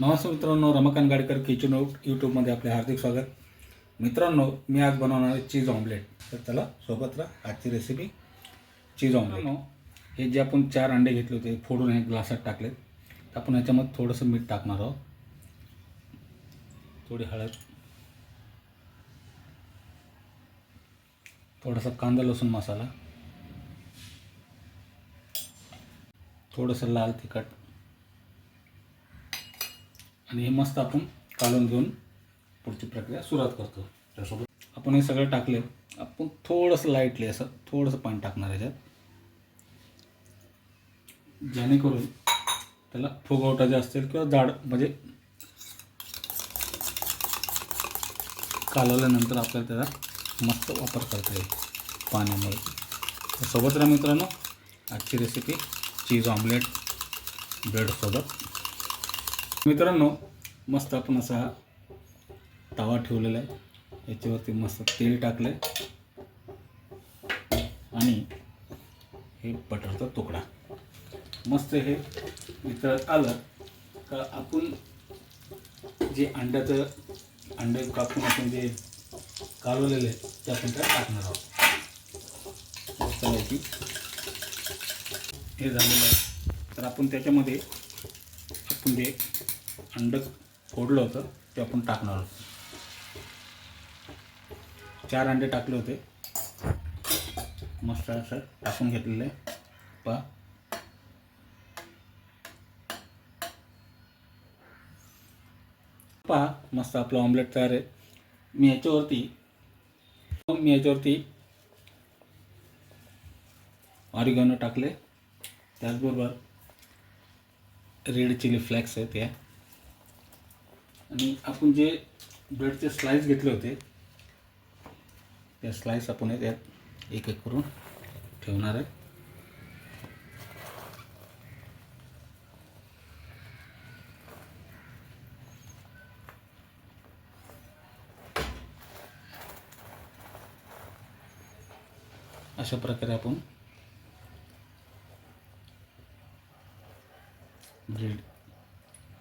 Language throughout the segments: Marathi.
नमस्कार मित्रांनो रमाकांत गाडकर किचन आउट यूट्यूबमध्ये आपले हार्दिक स्वागत. मित्रांनो मी आज बनवणार आहे चीज ऑमलेट तर चला सोबत राहा आजची रेसिपी चीज ऑमलेट हे जे आपण चार अंडे घेतले होते फोडून हे ग्लासात टाकलेत. तर आपण ह्याच्यामध्ये थोडंसं मीठ टाकणार आहोत. थोडी हळद. थोडासा कांदा लसूण मसाला. थोडंसं लाल तिखट. आणि हे मस्त आपण काढून घेऊन पुढची प्रक्रिया सुरुवात करतो. त्यासोबत आपण हे सगळं टाकले. आपण थोडंसं लाईटली असं थोडंसं पाणी टाकणार याच्यात. जेणेकरून त्याला फुगवटा जे असतील किंवा जाड म्हणजे कालवल्यानंतर आपल्याला त्याचा मस्त वापर करता येईल पाण्यामुळे. सोबत राहा मित्रांनो आजची रेसिपी चीज ऑमलेट ब्रेडसोबत मित्रांनो मस्त आपण असा तवा ठेवलेला आहे. याच्यावरती मस्त तेल टाकलं आहे आणि हे बटरचा तुकडा. मस्त हे मित्र आलं का आपण जे अंड्याचं अंडे कापून आपण जे कालवलेलं आहे ते आपण त्यात टाकणार आहोत. मस्त याची हे झालेलं आहे. तर आपण त्याच्यामध्ये आपण जे अंड फोडलं होतं ते आपण टाकणार आहोत. चार अंडे टाकले होते. मस्त असं टाकून घेतलेलं. आहे पा पहा मस्त आपलं ऑमलेट तयार आहे. मी याच्यावरती मी याच्यावरती ऑरिगॉनो टाकले. त्याचबरोबर रेड चिली फ्लेक्स आहेत या. आणि आपण जे ब्रेडचे स्लाईस घेतले होते त्या स्लाईस आपण यात त्यात एक एक करून ठेवणार आहे. अशा प्रकारे आपण ब्रेड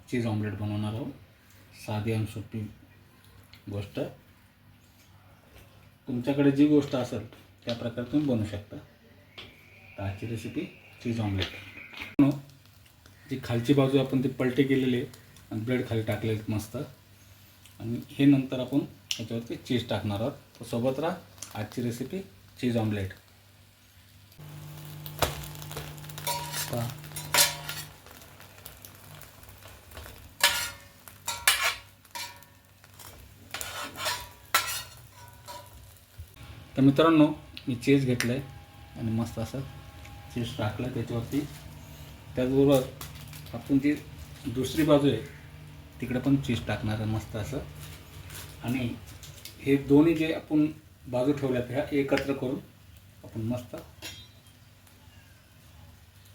चीज ऑमलेट बनवणार आहोत. साधी आणि सोपी गोष्ट. तुमच्याकडे जी गोष्ट असेल त्या प्रकारे तुम्ही बनवू शकता. तर आजची रेसिपी चीज ऑमलेट जी खालची बाजू आपण ती पलटी केलेली आहे आणि ब्रेड खाली टाकले मस्त. आणि हे नंतर आपण याच्यावरती चीज टाकणार आहोत. तर सोबत राहा आजची रेसिपी चीज ऑमलेट तर मित्रांनो मी चीज घेतलं आहे आणि मस्त असं चीज टाकलं त्याच्यावरती. त्याचबरोबर आपण जी दुसरी बाजू आहे तिकडे पण चीज टाकणार आहे मस्त असं. आणि हे दोन्ही जे आपण बाजू ठेवल्यात ह्या एकत्र करून आपण मस्त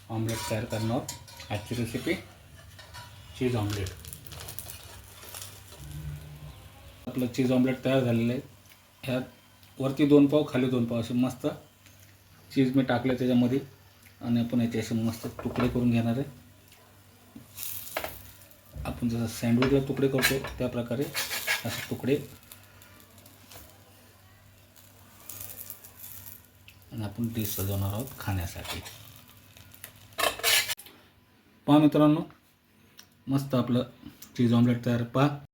ऑमलेट तयार करणार आहोत. आजची रेसिपी चीज ऑमलेट आपलं चीज ऑमलेट तयार झालेलं आहे. ह्यात वरती दोन पाव खाली दोन पाव असे मस्त चीज मी टाकले त्याच्यामध्ये. आणि आपण याचे असे मस्त तुकडे करून घेणार आहे. आपण जसं सँडविचला तुकडे करतो त्या प्रकारे असे तुकडे. आणि आपण डिश सजवणार आहोत खाण्यासाठी. पहा मित्रांनो मस्त आपलं चीज ऑमलेट तयार पहा.